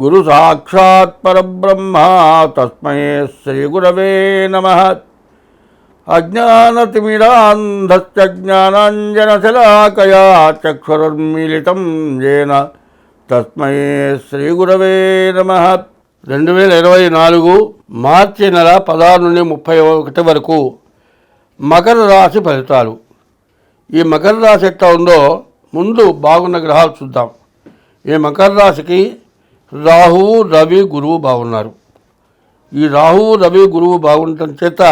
గురు సాక్షాత్ పరబ్రహ్మ తస్మై శ్రీగురవే నమ. అజ్ఞానతిమిరాంధశ్చజ్ఞానాంజనశలాకయా చక్షురుర్మిళితం ఏన తస్మై శ్రీగురవే నమ. రెండు వేల ఇరవై నాలుగు మార్చి నెల పదహారు నుండి ముప్పై ఒకటి వరకు మకర రాశి ఫలితాలు. ఈ మకర రాశి ఎట్లా ఉందో ముందు బాగున్న గ్రహాలు చూద్దాం. ఈ మకర రాశికి రాహువు రవి గురువు బాగున్నారు. ఈ రాహువు రవి గురువు బాగుండటం చేత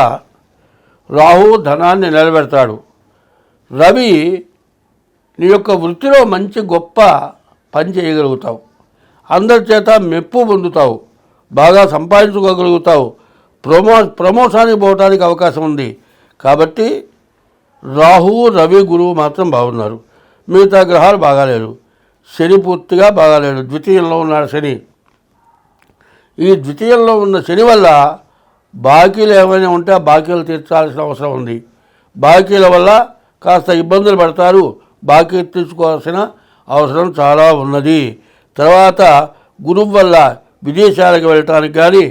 రాహువు ధనాన్ని నిలబెడతాడు. రవి నీ యొక్క వృత్తిలో మంచి గొప్ప పని చేయగలుగుతావు. అందరి చేత మెప్పు పొందుతావు. బాగా సంపాదించుకోగలుగుతావు. ప్రమో ప్రమోషన్కి పోవడానికి అవకాశం ఉంది. కాబట్టి రాహువు రవి గురువు మాత్రం బాగున్నారు. మిగతా గ్రహాలు బాగాలేరు శని పూర్తిగా బాగాలేడు. ద్వితీయంలో ఉన్నాడు శని. ఈ ద్వితీయంలో ఉన్న శని వల్ల బాకీలు ఏమైనా ఉంటే ఆ బాకీలు తీర్చాల్సిన అవసరం ఉంది. బాకీల వల్ల కాస్త ఇబ్బందులు పడతారు. బాకీ తీర్చుకోవాల్సిన అవసరం చాలా ఉన్నది. తర్వాత గురువు వల్ల విదేశాలకు వెళ్ళటానికి కానీ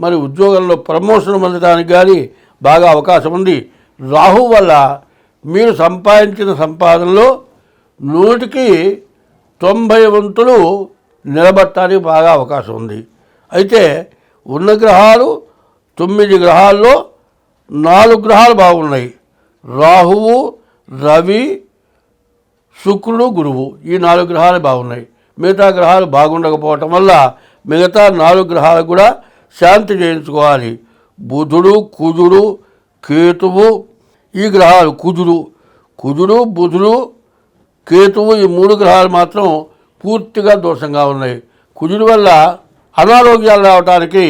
మరి ఉద్యోగంలో ప్రమోషన్ పొందడానికి కానీ బాగా అవకాశం ఉంది. రాహు వల్ల మీరు సంపాదించిన సంపాదనలో నూటికి తొంభై వంతులు నిలబట్టడానికి బాగా అవకాశం ఉంది. అయితే ఉన్న గ్రహాలు తొమ్మిది గ్రహాల్లో నాలుగు గ్రహాలు బాగున్నాయి. రాహువు రవి శుక్రుడు గురువు ఈ నాలుగు గ్రహాలు బాగున్నాయి. మిగతా గ్రహాలు బాగుండకపోవటం వల్ల మిగతా నాలుగు గ్రహాలు కూడా శాంతి చేయించుకోవాలి. బుధుడు కుజుడు కేతువు ఈ గ్రహాలు కుజుడు కుజుడు బుధుడు కేతువు ఈ మూడు గ్రహాలు మాత్రం పూర్తిగా దోషంగా ఉన్నాయి. కుజుడి వల్ల అనారోగ్యాలు రావడానికి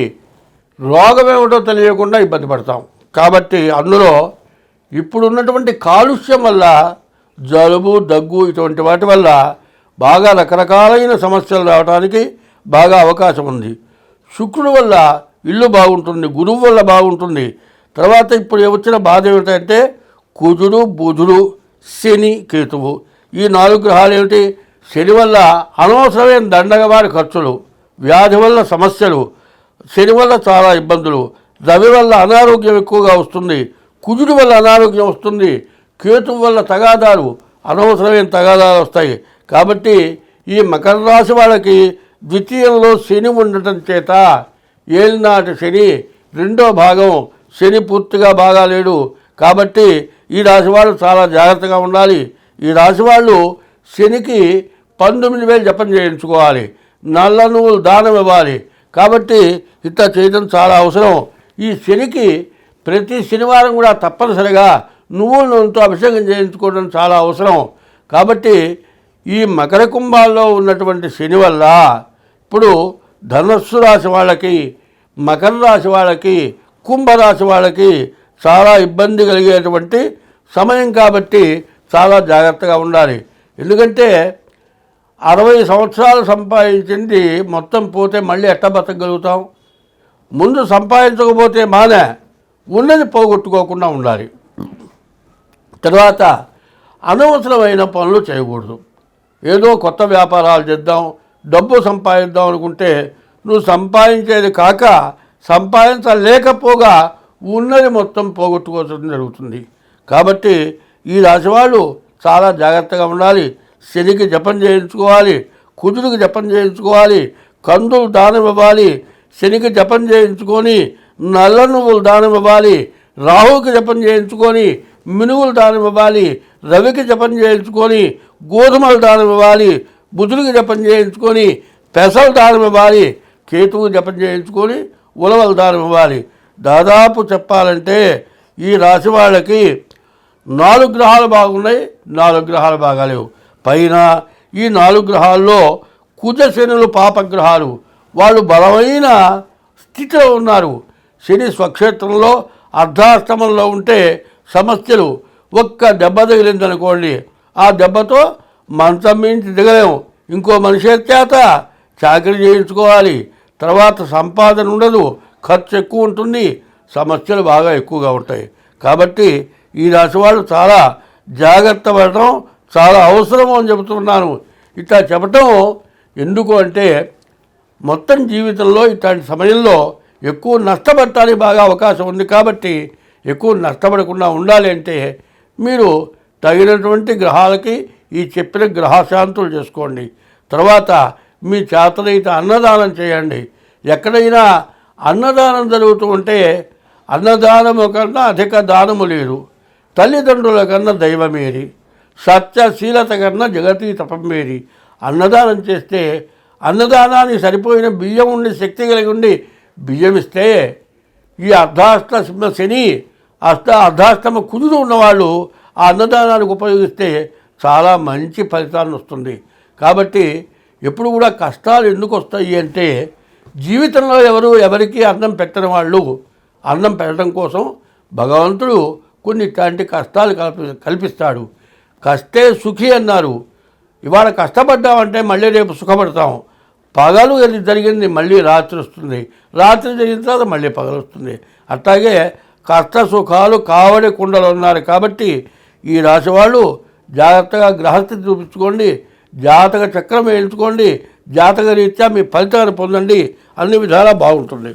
రోగం ఏమిటో తెలియకుండా ఇబ్బంది పడతాం. కాబట్టి అందులో ఇప్పుడున్నటువంటి కాలుష్యం వల్ల జలుబు దగ్గు ఇటువంటి వాటి వల్ల బాగా రకరకాలైన సమస్యలు రావడానికి బాగా అవకాశం ఉంది. శుక్రుడు వల్ల ఇల్లు బాగుంటుంది గురువు వల్ల బాగుంటుంది. తర్వాత ఇప్పుడు వచ్చిన బాధ ఏమిటంటే కుజుడు బుధుడు శని కేతువు. ఈ నాలుగు గ్రహాలు ఏమిటి? శని వల్ల అనవసరమైన దండగవారి ఖర్చులు వ్యాధి వల్ల సమస్యలు శని వల్ల చాలా ఇబ్బందులు రవి వల్ల అనారోగ్యం ఎక్కువగా వస్తుంది కుజుడి వల్ల అనారోగ్యం వస్తుంది కేతువు వల్ల తగాదాలు అనవసరమైన తగాదాలు వస్తాయి. కాబట్టి ఈ మకర రాశి వాళ్ళకి ద్వితీయంలో శని ఉండటం చేత ఏలినాటి శని రెండో భాగం శని పూర్తిగా బాగా లేడు కాబట్టి ఈ రాశి వాళ్ళు చాలా జాగ్రత్తగా ఉండాలి. ఈ రాశి వాళ్ళు శనికి పంతొమ్మిది వేలు జపం చేయించుకోవాలి. నల్ల నువ్వులు దానం ఇవ్వాలి. కాబట్టి ఇంత చేయడం చాలా అవసరం. ఈ శనికి ప్రతి శనివారం కూడా తప్పనిసరిగా నువ్వుల నూనెతో అభిషేకం చేయించుకోవడం చాలా అవసరం. కాబట్టి ఈ మకర కుంభాల్లో ఉన్నటువంటి శని వల్ల ఇప్పుడు ధనస్సు రాశి వాళ్ళకి మకర రాశి వాళ్ళకి కుంభరాశి వాళ్ళకి చాలా ఇబ్బంది కలిగేటువంటి సమయం కాబట్టి చాలా జాగ్రత్తగా ఉండాలి. ఎందుకంటే అరవై సంవత్సరాలు సంపాదించింది మొత్తం పోతే మళ్ళీ ఎట్ట బతకగలుగుతాం? ముందు సంపాదించకపోతే మానే ఉన్నది పోగొట్టుకోకుండా ఉండాలి. తర్వాత అనవసరమైన పనులు చేయకూడదు. ఏదో కొత్త వ్యాపారాలు చేద్దాం డబ్బు సంపాదిద్దాం అనుకుంటే నువ్వు సంపాదించేది కాక సంపాదించలేకపోగా ఉన్నది మొత్తం పోగొట్టుకోవడం జరుగుతుంది. కాబట్టి ఈ రాశి వాళ్ళు చాలా జాగ్రత్తగా ఉండాలి. శనికి జపం చేయించుకోవాలి. కుదురుకి జపం చేయించుకోవాలి. కందులు దానం ఇవ్వాలి. శనికి జపం చేయించుకొని నల్ల నువ్వులు దానం ఇవ్వాలి. రాహుకి జపం చేయించుకొని మినుగులు దానం ఇవ్వాలి. రవికి జపం చేయించుకొని గోధుమలు దానం ఇవ్వాలి. బుధుడికి జపం చేయించుకొని పెసలు దానం ఇవ్వాలి. కేతువు జపం చేయించుకొని ఉలవలు దానం ఇవ్వాలి. దాదాపు చెప్పాలంటే ఈ రాశి వాళ్ళకి నాలుగు గ్రహాలు బాగున్నాయి నాలుగు గ్రహాలు బాగాలేవు. పైన ఈ నాలుగు గ్రహాల్లో కుజ శనులు పాపగ్రహాలు. వాళ్ళు బలమైన స్థితిలో ఉన్నారు. శని స్వక్షేత్రంలో అర్ధాష్టమంలో ఉంటే సమస్యలు. ఒక్క దెబ్బ తగిలిందనుకోండి ఆ దెబ్బతో మంచం మించి దిగలేము. ఇంకో మనిషి చేత చాకరీ చేయించుకోవాలి. తర్వాత సంపాదన ఉండదు ఖర్చు ఎక్కువ ఉంటుంది సమస్యలు బాగా ఎక్కువగా ఉంటాయి. కాబట్టి ఈ రాశి వాళ్ళు చాలా జాగ్రత్త పడటం చాలా అవసరం అని చెబుతున్నాను ఇట్లా చెప్పటం ఎందుకు అంటే మొత్తం జీవితంలో ఇట్లాంటి సమయంలో ఎక్కువ నష్టపడటానికి బాగా అవకాశం ఉంది కాబట్టి ఎక్కువ నష్టపడకుండా ఉండాలి అంటే మీరు తగినటువంటి గ్రహాలకి ఈ చెప్పిన గ్రహశాంతులు చేసుకోండి. తర్వాత మీ చేతనైతే అన్నదానం చేయండి. ఎక్కడైనా అన్నదానం జరుగుతూ ఉంటే అన్నదానము కన్నా అధిక దానము లేదు. తల్లిదండ్రుల కన్నా దైవమేరి సత్యశీలత కన్నా జగతి తపమేరి. అన్నదానం చేస్తే అన్నదానానికి సరిపోయిన బియ్యం ఉండి శక్తి కలిగి ఉండి బియ్యం ఇస్తే ఈ అర్ధాష్టమ శని అష్ట అర్ధాష్టమ కుదురు ఉన్నవాళ్ళు ఆ అన్నదానానికి ఉపయోగిస్తే చాలా మంచి ఫలితాన్ని వస్తుంది. కాబట్టి ఎప్పుడు కూడా కష్టాలు ఎందుకు వస్తాయి అంటే జీవితంలో ఎవరు ఎవరికి అన్నం పెట్టని వాళ్ళు అన్నం పెట్టడం కోసం భగవంతుడు కొన్ని ఇట్లాంటి కష్టాలు కల్పి కల్పిస్తాడు. కష్టే సుఖి అన్నారు. ఇవాళ కష్టపడ్డామంటే మళ్ళీ రేపు సుఖపడతాం. పగలు అది జరిగింది మళ్ళీ రాత్రి వస్తుంది. రాత్రి జరిగిన తర్వాత మళ్ళీ పగలు వస్తుంది. అట్లాగే కష్ట సుఖాలు కావడి కుండలు ఉన్నారు కాబట్టి ఈ రాశి వాళ్ళు జాగ్రత్తగా గ్రహస్థితి చూపించుకోండి జాతక చక్రం వేయించుకోండి జాతక రీత్యా మీ ఫలితాన్ని పొందండి అన్ని విధాలా బాగుంటుంది.